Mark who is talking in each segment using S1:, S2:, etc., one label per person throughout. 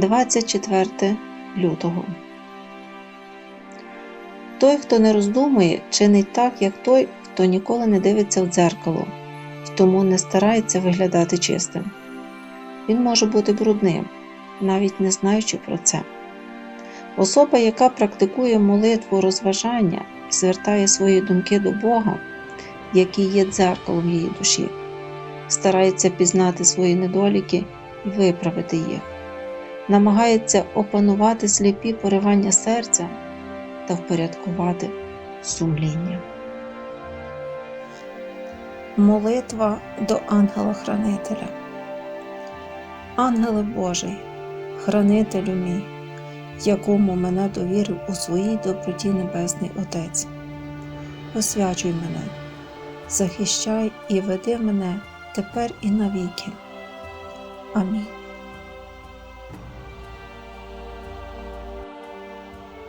S1: 24 лютого. Той, хто не роздумує, чинить так, як той, хто ніколи не дивиться в дзеркало і тому не старається виглядати чистим. Він може бути брудним, навіть не знаючи про це. Особа, яка практикує молитву розважання і звертає свої думки до Бога, який є дзеркалом її душі, старається пізнати свої недоліки і виправити їх, намагається опанувати сліпі поривання серця та впорядкувати сумління. Молитва до ангела-хранителя. Ангеле Божий, хранителю мій, якому мене довірив у своїй доброті Небесний Отець. Освячуй мене, захищай і веди мене тепер і навіки. Амінь.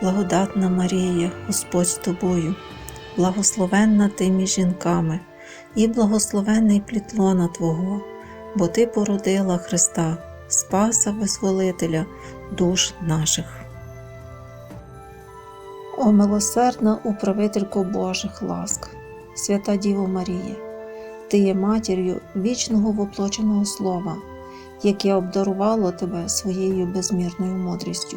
S1: благодатна Марія, Господь з тобою, благословенна ти між жінками, і благословенний плід лона Твого, бо Ти породила Христа, Спаса Визволителя душ наших. О милосердна управителько Божих ласк, свята Діво Марія, Ти є матір'ю вічного воплоченого Слова, яке обдарувало тебе своєю безмірною мудрістю.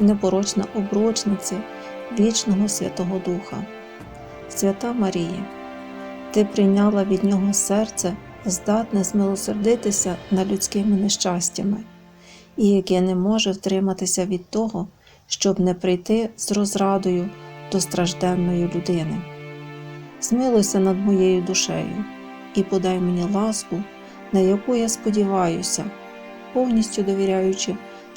S1: непорочна обручниця вічного Святого Духа, Свята Марія, Ти прийняла від Нього серце, здатне змилосердитися над людськими нещастями, і яке не може втриматися від того, щоб не прийти з розрадою до стражденної людини. Змилуйся над моєю душею і подай мені ласку, на яку я сподіваюся повністю довіряючи